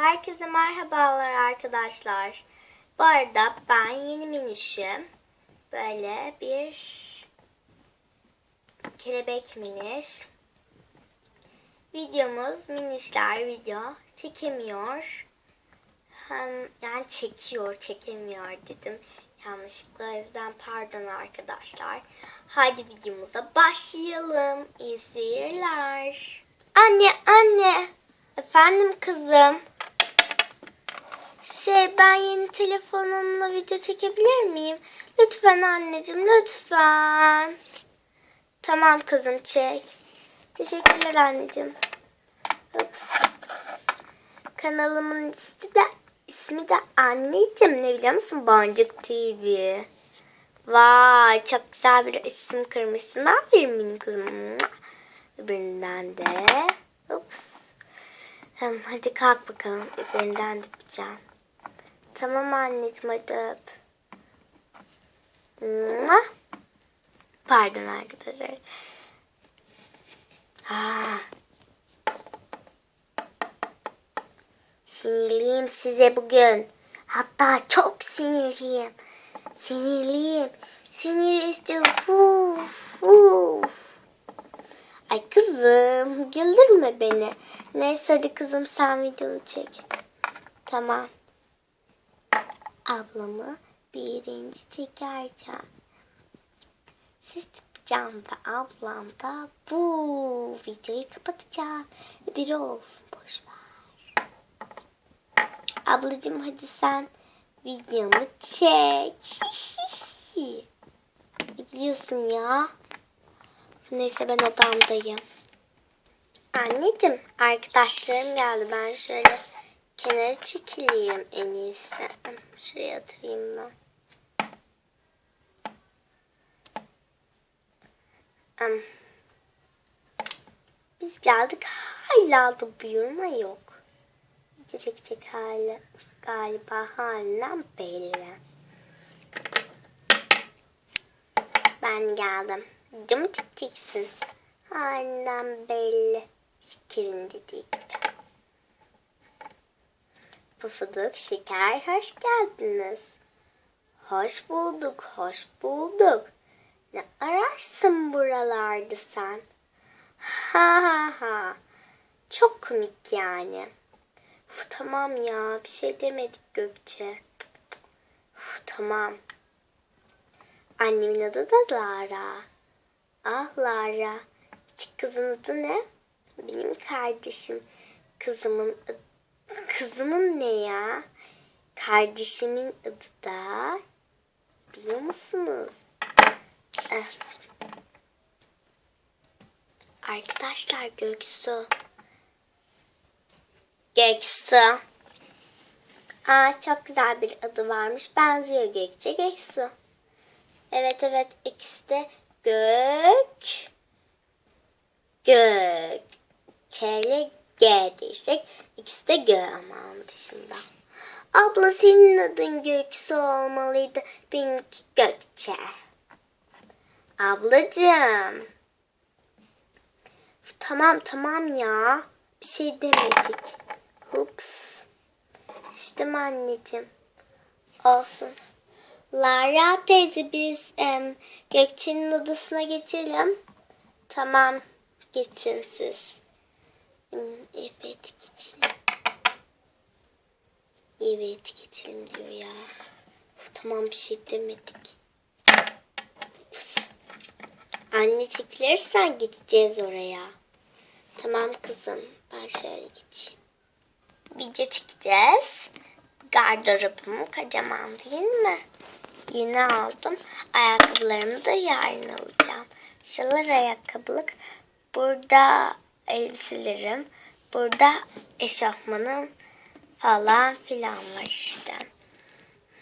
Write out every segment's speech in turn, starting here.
Herkese merhabalar arkadaşlar. Bu arada ben yeni minişim. Böyle bir kelebek miniş. Videomuz minişler video çekemiyor. Hem yani çekiyor, çekemiyor dedim. Yanlışlıkla o yüzden pardon arkadaşlar. Haydi videomuza başlayalım. İyi seyirler. Anne, anne. Efendim kızım. Şey ben yeni telefonumla video çekebilir miyim? Lütfen anneciğim lütfen. Tamam kızım çek. Teşekkürler anneciğim. Ups. Kanalımın ismi de, ismi de anneciğim ne biliyor musun? Boncuk TV. Vay çok güzel bir isim kırmışsın. Aferin benim kızım. Öbüründen de. Ups. Tamam hadi kalk bakalım. Öbüründen de yapacağım. Tamam anneciğim hadi öp. Pardon arkadaşlar. Ah. Sinirliyim size bugün. Hatta çok sinirliyim. Sinirliyim. Sinir istiyorum. Uf, uf. Ay kızım güldürme beni. Neyse hadi kızım sen videonu çek. Tamam. Ablamı birinci çekerken ses yapacağım ve ablam da bu videoyu kapatacak. Biri olsun boş ver. Ablacığım hadi sen videonu çek. Biliyorsun ya? Neyse ben odamdayım. Anneciğim arkadaşlarım geldi. Ben şöyle kenara çekileyim en iyisi. Şuraya oturayım ben. Biz geldik hala da buyurma yok. Çekecek hali galiba halinden belli. Ben geldim. Video mu çekeceksin? Halinden belli. Şekerin dediği gibi. Pufuduk, şeker, hoş geldiniz. Hoş bulduk, hoş bulduk. Ne ararsın buralarda sen? Ha ha ha. Çok komik yani. Uf, tamam ya, bir şey demedik Gökçe. Uf, tamam. Annemin adı da Lara. Ah Lara. Küçük kızın adı ne? Benim kardeşim. Kızımın adı Kızımın ne ya? Kardeşimin adı da biliyor musunuz? Eh. Arkadaşlar Göksu. Göksu. Aa çok güzel bir adı varmış. Benziyor Gökçe Göksu. Evet evet ikisi de gök. Gök. K ile G diyecek. İkisi de G ama onun dışında. Abla senin adın Göksu olmalıydı. Benimki Gökçe. Ablacığım. Tamam tamam ya. Bir şey demedik. Ups. İşte anneciğim. Olsun. Lara teyze biz em, Gökçe'nin odasına geçelim. Tamam. Geçin siz. Evet geçelim. Evet geçelim diyor ya. Tamam bir şey demedik. Anne çekilirsen gideceğiz oraya. Tamam kızım. Ben şöyle geçeyim. Video çekeceğiz. Gardırobum kocaman değil mi? Yeni aldım. Ayakkabılarımı da yarın alacağım. Şalar ayakkabılık. Burada elbiselerim. Burada eşofmanım falan filan var işte.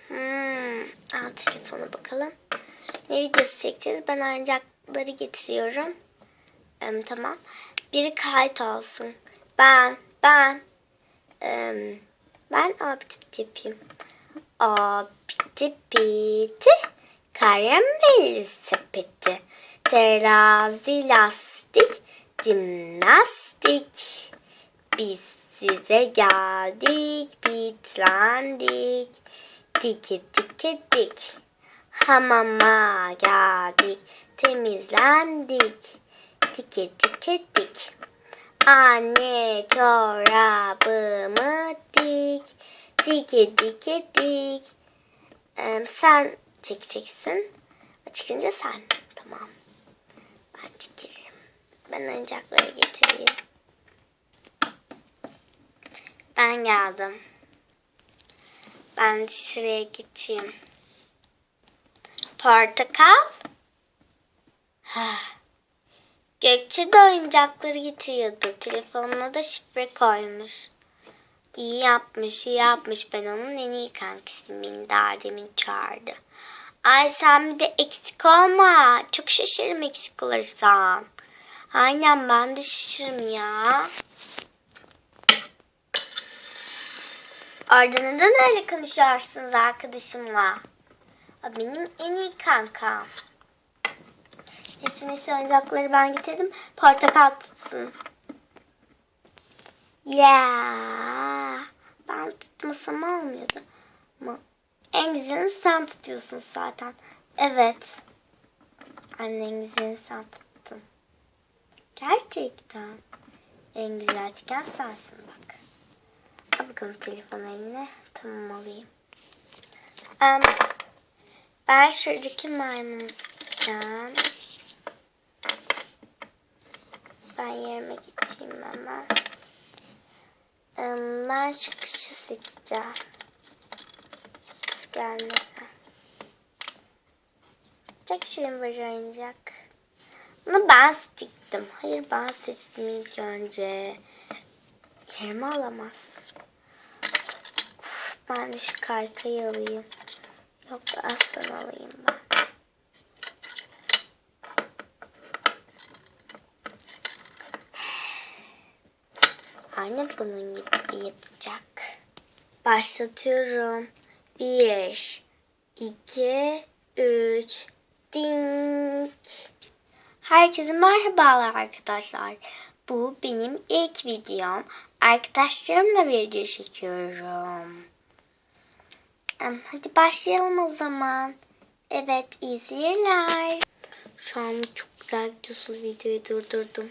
Hmm, al telefonu bakalım. Ne videosu çekeceğiz? Ben oyuncakları getiriyorum. Em, tamam. Biri kayıt olsun. Ben, ben, em, ben a piti piti yapayım. A piti piti karamel sepeti terazi lastik jimnastik Size geldik, bitlendik. Diki diki dik. Hamama geldik, temizlendik. Diki diki dik. Anne çorabımı dik. Diki diki dik. Ee, sen çekeceksin. Çıkınca sen. Tamam. Ben çekerim. Ben oyuncakları getireyim. Ben geldim. Ben şuraya geçeyim. Portakal. Gökçe de oyuncakları getiriyordu. Telefonuna da şifre koymuş. İyi yapmış, iyi yapmış. Ben onun en iyi kankasıyım. Beni daha çağırdı. Ay sen bir de eksik olma. Çok şaşırırım eksik olursan. Aynen ben de şaşırırım ya. Arda neden öyle konuşuyorsunuz arkadaşımla? Benim en iyi kankam. Neyse neyse oyuncakları ben getirdim. Portakal tutsun. Ya ben tutmasam olmuyordu. Ama en güzelini sen tutuyorsun zaten. Evet. Anne en güzelini sen tuttun. Gerçekten. En güzel çıkan sensin bak. Al bakalım telefon eline. Tamam alayım. Em, ben şuradaki maymunu tutacağım. Ben yerime geçeyim hemen. Em, Ben kuşu seçeceğim. Kuş gelmedi. Çok şirin bir oyuncak. Bunu ben seçtim. Hayır ben seçtim ilk önce. Yerimi alamaz. Ben de şu kaykayı alayım. Yok aslan alayım ben. Anne bunun gibi yapacak. Başlatıyorum. Bir, iki, üç, ding. Herkese merhabalar arkadaşlar. Bu benim ilk videom. Arkadaşlarımla video çekiyorum. Hadi başlayalım o zaman. Evet, iyi seyirler. Şu an çok güzel gidiyorsun videoyu durdurdum.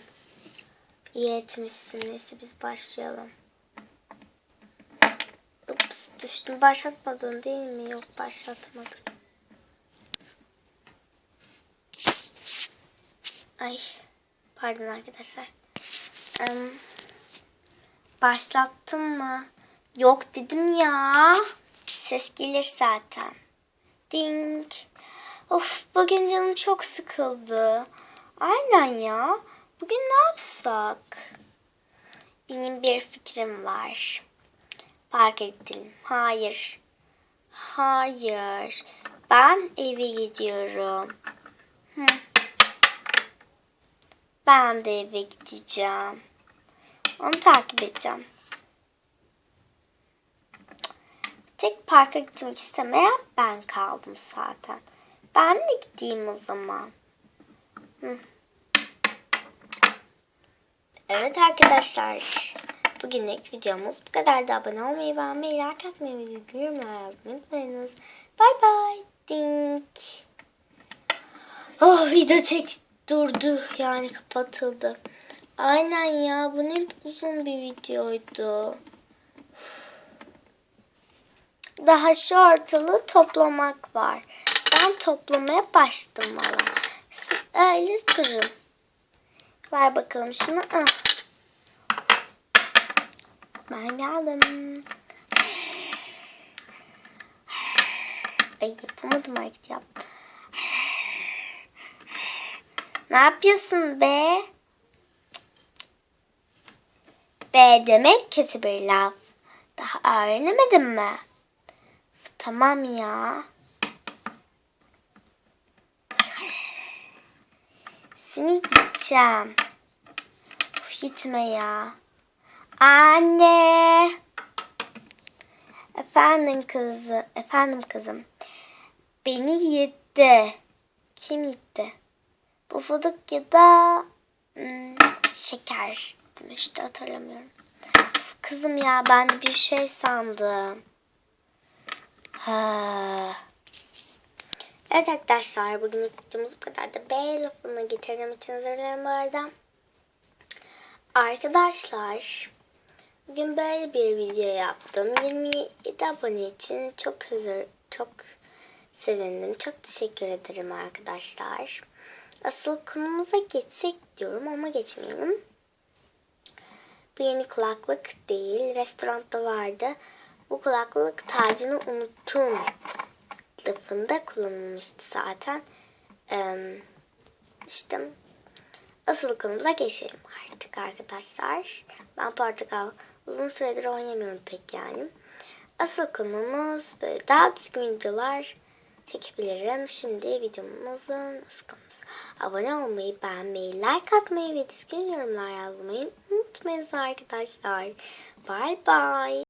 İyi etmişsin. Neyse biz başlayalım. Ups düştüm. Başlatmadın değil mi? Yok başlatmadım. Ay pardon arkadaşlar. Em, başlattım mı? Yok dedim ya. Ses gelir zaten. Ding. Of bugün canım çok sıkıldı. Aynen ya. Bugün ne yapsak? Benim bir fikrim var. Parka gidelim. Hayır. Hayır. Ben eve gidiyorum. Hı. Ben de eve gideceğim. Onu takip edeceğim. Tek parka gitmek istemeyen ben kaldım zaten. Ben de gideyim o zaman. Evet arkadaşlar. Bugünlük videomuz bu kadar da abone olmayı, beğenmeyi, like atmayı ve yorumlar yazmayı unutmayınız. Bay bay. Ding. Oh video tek durdu yani kapatıldı. Aynen ya bu ne uzun bir videoydu. Daha şu ortalığı toplamak var. Ben toplamaya başladım valla. Öyle durun. Ver bakalım şunu. Ah. Ben geldim. Ay yapamadım hareket yap. Ne yapıyorsun be? Be demek kötü bir laf. Daha öğrenemedin mi? Tamam ya. Seni yiyeceğim. Of gitme ya. Anne. Efendim kızı, efendim kızım. Beni yedi. Kim yedi? Fıdık ya da hmm, şeker işte hatırlamıyorum. Kızım ya ben bir şey sandım. Ha. Evet arkadaşlar bugün videomuz bu kadar da B lafını getirdim için özür bu arada. Arkadaşlar bugün böyle bir video yaptım. 27 abone için çok hazır, çok sevindim. Çok teşekkür ederim arkadaşlar. Asıl konumuza geçsek diyorum ama geçmeyelim. Bu yeni kulaklık değil. Restoranda vardı. Bu kulaklık tacını unuttum lafında kullanılmıştı zaten. Ee, işte asıl konumuza geçelim artık arkadaşlar. Ben portakal uzun süredir oynamıyorum pek yani. Asıl konumuz böyle daha düzgün videolar çekebilirim. Şimdi videomuzun konusu. Abone olmayı, beğenmeyi, like atmayı ve düzgün yorumlar yazmayı unutmayın arkadaşlar. Bye bye.